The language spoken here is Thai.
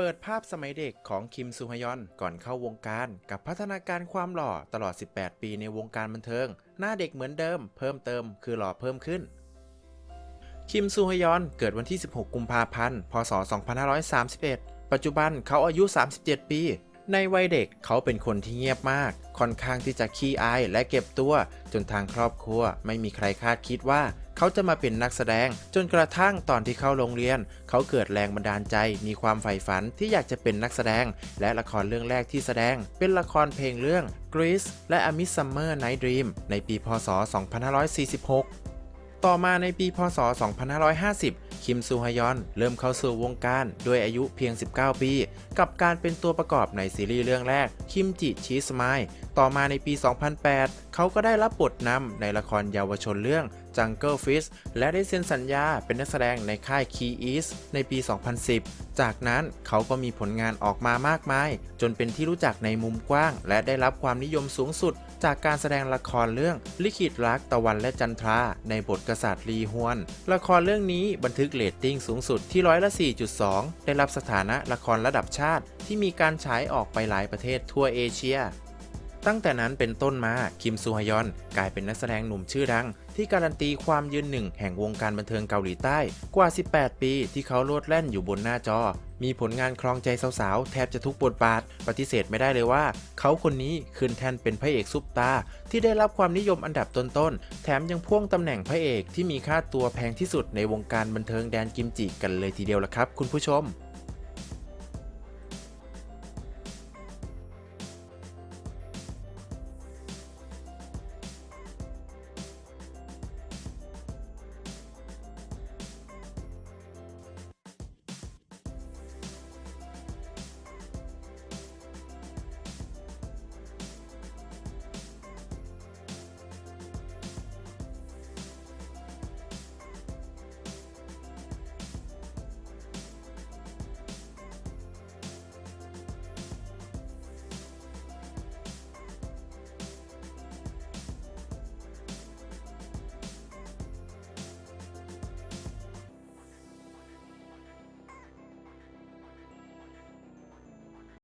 เปิดภาพสมัยเด็กของคิมซูฮยอนก่อนเข้าวงการกับพัฒนาการความหล่อตลอด 18 ปีในวงการบันเทิง หน้าเด็กเหมือนเดิม เพิ่มเติมคือหล่อเพิ่มขึ้น คิมซูฮยอนเกิดวันที่ 16 กุมภาพันธ์ พศ 2531 ปัจจุบันเขาอายุ 37 ปี ในวัยเด็กเขาเป็นคนที่เงียบมาก ค่อนข้างที่จะขี้อายและเก็บตัว จนทางครอบครัวไม่มีใครคาดคิดว่า เขาจะมาเป็นนักแสดง จนกระทั่งตอนที่เข้าโรงเรียน เขาเกิดแรงบันดาลใจ มีความใฝ่ฝันที่อยากจะเป็นนักแสดง และละครเรื่องแรกที่แสดง เป็นละครเพลงเรื่อง Grease และ A Midsummer Night Dream ในปี พศ 2546ต่อมาในปี พศ 2550 คิมซูฮยอน เริ่มเข้าสู่วงการด้วยอายุเพียง 19 ปี กับการเป็นตัวประกอบในซีรีส์เรื่องแรก คิมจิชีสไมาย ต่อมาในปี 2008 เขาก็ได้รับบทนำในละครเยาวชนเรื่อง Jungle Fish และได้เซ็นสัญญาเป็นนักแสดงในค่าย Key East ในปี 2010 จากนั้นเขาก็มีผลงานออกมามากมาย จนเป็นที่รู้จักในมุมกว้าง และได้รับความนิยมสูงสุด จากการแสดงละครเรื่องลิขิตรักตะวันและจันทรา ในบทกษัตริย์ลีฮวน ละครเรื่องนี้บันทึกเรตติ้งสูงสุดที่ร้อยละ 4.2 ได้รับสถานะละครระดับชาติ ที่มีการฉายออกไปหลายประเทศทั่วเอเชีย ตั้งแต่นั้นเป็นต้นมาคิมซูฮยอน กลายเป็นนักแสดงหนุ่มชื่อดัง ที่การันตีความยืนหนึ่งแห่งวงการบันเทิงเกาหลีใต้กว่า 18 ปีที่เขาโลดแล่นอยู่บนหน้าจอ มีผลงานครองใจสาวๆ แทบจะทุกบทบาท ปฏิเสธไม่ได้เลยว่า เขาคนนี้ขึ้นแทนเป็นพระเอกซุปตา ที่ได้รับความนิยมอันดับต้นๆ แถมยังพ่วงตำแหน่งพระเอกที่มีค่าตัวแพงที่สุดในวงการบันเทิงแดนกิมจิกันเลยทีเดียวละครับ คุณผู้ชม